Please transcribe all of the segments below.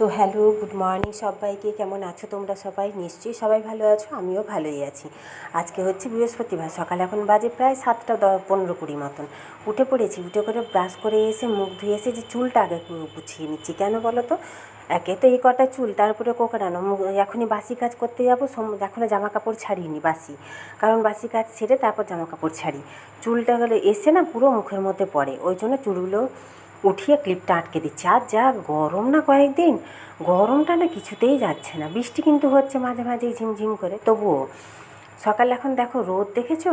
তো hello, good morning সবাইকে। কেমন আছো তোমরা সবাই? নিশ্চয়ই সবাই ভালো আছো, আমিও ভালোই আছি। আজকে হচ্ছে বৃহস্পতিবার, সকাল এখন বাজে প্রায় সাতটা দ, পনেরো কুড়ি মতন। উঠে পড়েছি, উঠে করে ব্রাশ করে এসে মুখ ধুয়ে এসে যে চুলটা আগে গুছিয়ে নিচ্ছি। কেন বলো তো? একে তো এই কটা চুল, তারপরে কোকড়ানো। এখনই বাসি কাজ করতে যাব এখনও জামা কাপড় ছাড়িনি বাসি। কারণ বাসি কাজ সেরে তারপর জামা কাপড় ছাড়ি। চুলটা গেলে এসে না পুরো মুখের মধ্যে পড়ে। ওই জন্য চুলগুলো উঠিয়ে ক্লিপটা আটকে দিচ্ছে। আর যা গরম না কয়েকদিন, গরমটা না কিছুতেই যাচ্ছে না। বৃষ্টি কিন্তু হচ্ছে মাঝে মাঝে ঝিমঝিম করে। তবুও, সকালে এখন দেখো রোদ দেখেছ?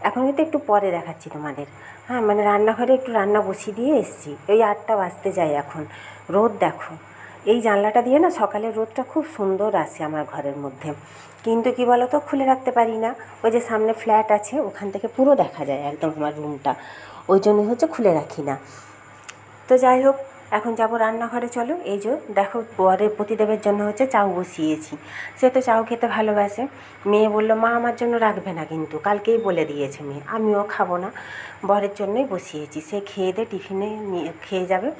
এখন কিন্তু একটু পরে দেখাচ্ছি তোমাদের। হ্যাঁ মানে রান্নাঘরে একটু রান্না বসিয়ে দিয়ে এসছি। ওই আটটা বাজতে যায় এখন। রোদ দেখো। এই জানলাটা দিয়ে না সকালের রোদটা খুব সুন্দর আসে আমার ঘরের মধ্যে। কিন্তু কি বলো তো খুলে রাখতে পারি না। ওই যে সামনে ফ্ল্যাট আছে, ওখান থেকে পুরো দেখা যায় একদম আমার রুমটা। ওই জন্যই হচ্ছে খুলে রাখি না। তো যাই হোক, এখন যাব রান্নাঘরে, চলো। এই যে, দেখো, বরের প্রতিদেবের জন্য হচ্ছে চাউ বসিয়েছি। সে তো চাউ খেতে ভালোবাসে। মেয়ে বলল, মা আমার জন্য রাখবে না কিন্তু, কালকেই বলে দিয়েছে মেয়ে। আমিও খাব না। বরের জন্যই বসিয়েছি। সে খেয়ে দিয়ে টিফিনে নিয়ে, খেয়ে যাবে।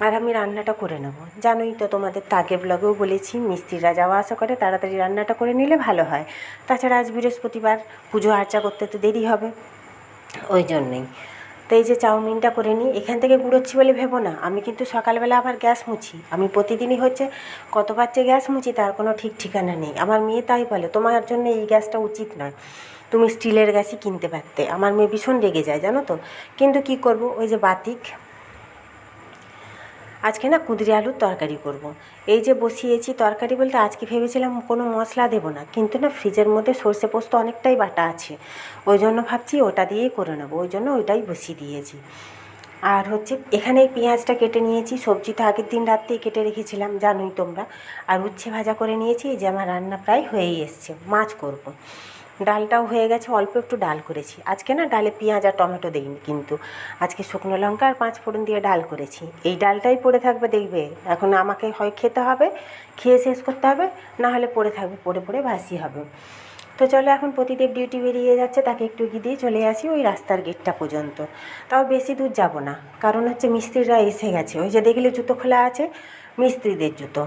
আর আমি রান্নাটা করে নেব। জানোই তো তোমাদের তো আগের ব্লগেও বলেছি, মিস্ত্রিরা যাওয়া আসা করে, তাড়াতাড়ি রান্নাটা করে নিলে ভালো হয়। তাছাড়া আজ বৃহস্পতিবার পুজো আর্চা করতে তো দেরি হবে। ওই জন্যই। তো এই যে চাউমিনটা করে নিই, এখান থেকে গুঁড়োচ্ছি বলে ভেবো না। আমি কিন্তু সকালবেলা আবার গ্যাস মুছি। আমি প্রতিদিনই হচ্ছে কতবার যে গ্যাস মুছি তার কোনো ঠিক ঠিকানা নেই। আমার মেয়ে তাই বলে, তোমার জন্য এই গ্যাসটা উচিত নয়। তুমি স্টিলের গ্যাসই কিনতে পারতে। আমার মেয়ে ভীষণ রেগে যায়, জানো তো। কিন্তু কি করব? ওই যে বাতিক আজকে না কুঁদরি আলুর তরকারি করব। এই যে বসিয়েছি তরকারি বলতে আজকে ভেবেছিলাম কোনো মশলা দেবো না, কিন্তু না ফ্রিজের মধ্যে সর্ষে পোস্ত অনেকটাই বাটা আছে ওই জন্য ভাবছি ওটা দিয়েই করে নেব, ওই জন্য ওইটাই বসিয়ে দিয়েছি আর হচ্ছে এখানে এই পেঁয়াজটা কেটে নিয়েছি, সবজি তো আগের দিন রাত্রেই কেটে রেখেছিলাম, জানোই তোমরা আর উচ্ছে ভাজা করে নিয়েছি যে আমার রান্না প্রায় হয়েই এসছে, মাছ করব। ডালটাও হয়ে গেছে, অল্প একটু ডাল করেছি। আজকে না ডালে পেঁয়াজ আর টমেটো দিইনি কিন্তু। আজকে শুকনো লঙ্কা আর পাঁচ ফোড়ন দিয়ে ডাল করেছি। এই ডালটাই পড়ে থাকবে দেখবে। এখন আমাকে হয় খেতে হবে, খেয়ে শেষ করতে হবে, না হলে পড়ে থাকবে, পড়ে পড়ে ভাসি হবে। তো চলো এখন প্রতিদেব ডিউটি বেরিয়ে যাচ্ছে, তাকে একটু গিয়ে দিয়ে চলে আসি ওই রাস্তার গেটটা পর্যন্ত। তাও বেশি দূর যাব না, কারণ হচ্ছে মিস্ত্রিরা এসে গেছে। ওই যে দেখলে জুতো খোলা আছে, মিস্ত্রিদের জুতো।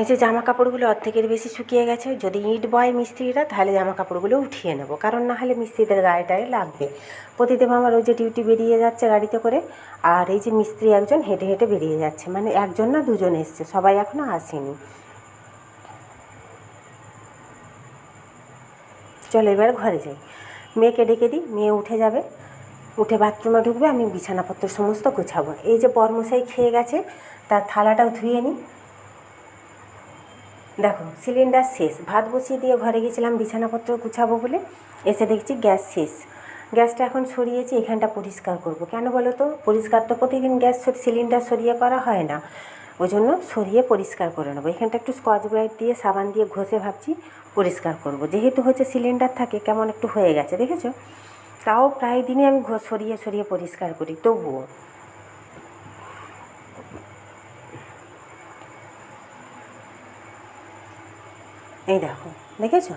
এই যে জামা কাপড়গুলো অর্ধেকের বেশি শুকিয়ে গেছে, যদি ইট বয় মিস্ত্রিরা, তাহলে জামা কাপড়গুলো উঠিয়ে নেব। কারণ না হলে মিস্ত্রিদের গায়ে টায়ে লাগবে। প্রতিদেব আমার ওই যে ডিউটি বেরিয়ে যাচ্ছে গাড়িতে করে, আর এই যে মিস্ত্রি একজন হেঁটে হেঁটে বেরিয়ে যাচ্ছে। মানে একজন না দুজন এসছে, সবাই এখনও আসেনি। চলো এবার ঘরে যাই। মেয়েকে ডেকে দিই, মেয়ে উঠে যাবে। উঠে বাথরুমে ঢুকবে, আমি বিছানাপত্র সমস্ত গুছাবো। এই যে বর্মশাই খেয়ে গেছে, তার থালাটাও ধুয়ে নিই। দেখো সিলিন্ডার শেষ। ভাত বসিয়ে দিয়ে ঘরে গেছিলাম, বিছানাপত্র গুছাবো বলে। এসে দেখছি গ্যাস শেষ। গ্যাসটা এখন সরিয়েছি, এখানটা পরিষ্কার করব। কেন বলো তো? পরিষ্কার তো প্রতিদিন গ্যাস সিলিন্ডার সরিয়ে করা হয় না। ওই জন্য সরিয়ে পরিষ্কার করে নেব। এখানটা একটু স্কচ ব্রাইট দিয়ে, সাবান দিয়ে ঘষে ভাবছি, পরিষ্কার করব। যেহেতু হচ্ছে সিলিন্ডার থাকে, কেমন একটু হয়ে গেছে, দেখেছ? তাও প্রায় দিনই আমি সরিয়ে সরিয়ে পরিষ্কার করি। তবুও এই দেখো, দেখেছ?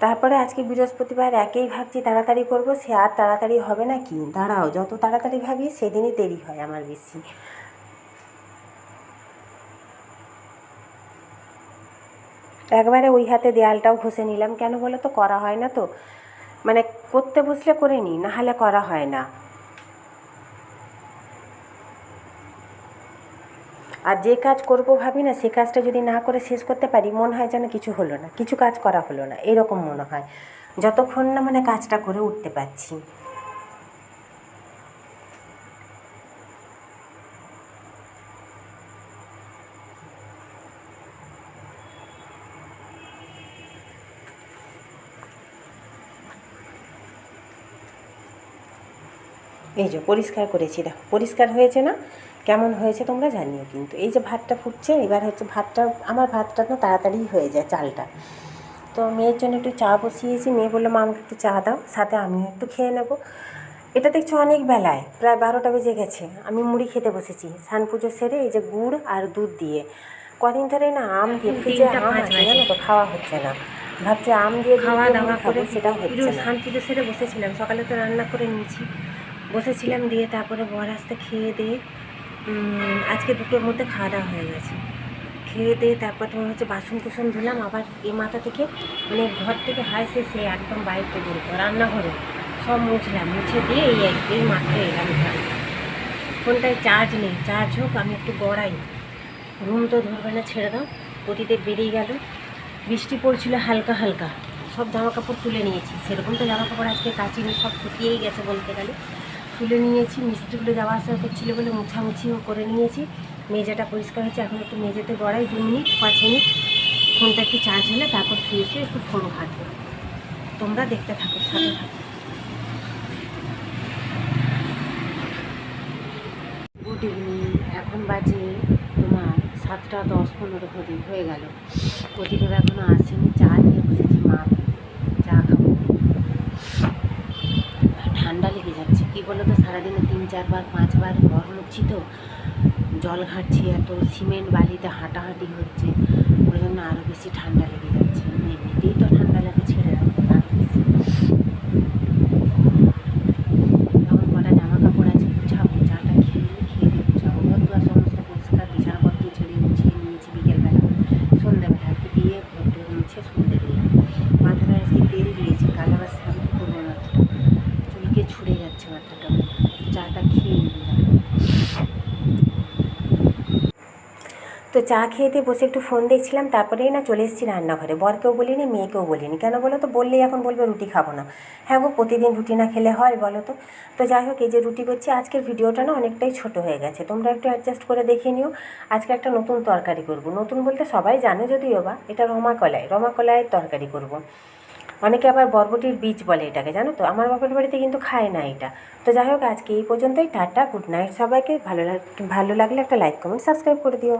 তারপরে আজকে বৃহস্পতিবার একেই ভাবছি তাড়াতাড়ি করব, সে আর তাড়াতাড়ি হবে না কি? দাঁড়াও, যত তাড়াতাড়ি ভাবি সেদিনই দেরি হয় আমার বেশি। একবারে ওই হাতে দেয়ালটাও ঘষে নিলাম, কেন বলো তো, করা হয় না তো। মানে করতে বসলে করে নিই না হলে করা হয় না। আর যে কাজ করব ভাবি না, সে কাজটা যদি না করে শেষ করতে পারি, মনে হয় যেন কিছু হলো না, কিছু কাজ করা হলো না, এরকম মনে হয়। যতক্ষণ না মানে কাজটা করে উঠতে পারছি। এই যে, পরিষ্কার করেছি, দেখো, পরিষ্কার হয়েছে না? কেমন হয়েছে তোমরা জানিও কিন্তু এই যে ভাতটা ফুটছে এবার হচ্ছে ভাতটা আমার ভাতটা না তাড়াতাড়ি হয়ে যায় চালটা। তো মেয়ের জন্য একটু চা বসিয়েছি মেয়ে বলল মা আমাকে একটু চা দাও সাথে আমিও একটু খেয়ে নেব। এটা দেখছ অনেক বেলায় প্রায় বারোটা বেজে গেছে আমি মুড়ি খেতে বসেছি স্নান পুজো সেরে এই যে গুড় আর দুধ দিয়ে। কদিন ধরে না আম দিয়ে ফ্রিজে আম আছে জানো তো খাওয়া হচ্ছে না। ভাবছি আম দিয়ে খাওয়া দাওয়া করে সেটাও হচ্ছে না। স্নান পুজো সেরে বসেছিলাম সকালে তো রান্না করে নিয়েছি। বসেছিলাম দিয়ে তারপরে বর আসতে খেয়ে দিয়ে আজকে দুটোর মধ্যে খাওয়া দাওয়া হয়ে গেছে। খেয়ে দিয়ে তারপর তোমার হচ্ছে বাসন কুসন ধুলাম, আবার এই মাথা থেকে মানে ঘর থেকে হাসে সে একদম বাইরে পর্যন্ত রান্নাঘরে সব মুছলাম, মুছে দিয়ে এই এই মাত্র এলাম ঘরে। ফোনটায় চার্জ নেই চার্জ হোক, আমি একটু গড়াই। রুম তো ধরবে না, ছেড়ে দাও গতিতে বেরিয়ে গেল। বৃষ্টি পড়ছিল হালকা হালকা, সব জামা কাপড় তুলে নিয়েছি, সেরকম তো জামা কাপড় আজকে কাচিনি, সব শুকিয়েই গেছে বলতে গেলে। তুলে নিয়েছি, মিস্ত্রিগুলো যাওয়া আসা করছিল বলে মুছামুছিও করে নিয়েছি। মেজাটা পরিষ্কার হয়েছে, এখন একটু মেঝেতে গড়াই, দু মিনিট, পাঁচ মিনিট। ফোনটা একটু চার্জ হলে তারপর শুয়ে শুয়ে একটু ফোন ঘাটবো। তোমরা দেখতে থাকো, সাথে গুড ইভিনিং এখন বাজে তোমার সাতটা দশ পনেরো হয়ে গেল। প্রতিটোর এখনও আসেনি, চা নিয়ে বসেছি মা চা খাব ঠান্ডা লেগে যাচ্ছে কী বলো তো সারাদিনে তিন, চারবার, পাঁচবার ঘর হচ্ছি তো। জল ঘাঁটছি, এত সিমেন্ট বালিতে হাঁটাহাঁটি হচ্ছে। ওই জন্য আরও বেশি ঠান্ডা লেগে যাচ্ছে। এমনিতেই তো ঠান্ডা লাগে ছেড়ে রাখব আরও বেশি এখন কটা জামা কাপড় আছে গুছাবো চাটা খেয়ে নিই, খেয়ে দিয়ে গুছাবো ঘর দুয়ার সমস্ত পরিষ্কার বিছানাপত্র ছেড়ে গুছিয়ে নিয়েছি বিকেলবেলা সন্ধ্যেবেলা একটু দিয়ে ঘর টর মুছে সন্ধ্যে দিলাম মাথাটা আজকে তেল দিয়েছি কাল আবার শ্যাম্পু করব মাথাটা চুলকে ছুড়ে যাচ্ছে মাথাটা চাটা খেয়ে নিলাম তো চা খেয়ে দিয়ে বসে একটু ফোন দেখছিলাম, তারপরেই না চলে এসেছি রান্নাঘরে। বরকেও বলিনি, মেয়েকেও বলিনি। কেন বলো তো, বললেই এখন বলবে রুটি খাব না। হ্যাঁ গো, প্রতিদিন রুটি না খেলে হয় বলো তো। তো যাই হোক, এই যে রুটি করছি, আজকের ভিডিওটা না অনেকটাই ছোট হয়ে গেছে। তোমরা একটু অ্যাডজাস্ট করে দেখে নিও। আজকে একটা নতুন তরকারি করব। নতুন বলতে সবাই জানে যদিও বা, এটা রমা কলাই রমা কলাইয়ের তরকারি করব। অনেকে আবার বরবটির বীজ বলে এটাকে, জানো তো? আমার বাপের বাড়িতে কিন্তু খায় না এটা। তো যাই হোক, আজকে এই পর্যন্তই। টাটা গুড নাইট সবাইকে। ভালো লাগ ভালো লাগলে একটা লাইক কমেন্ট সাবস্ক্রাইব করে দিও।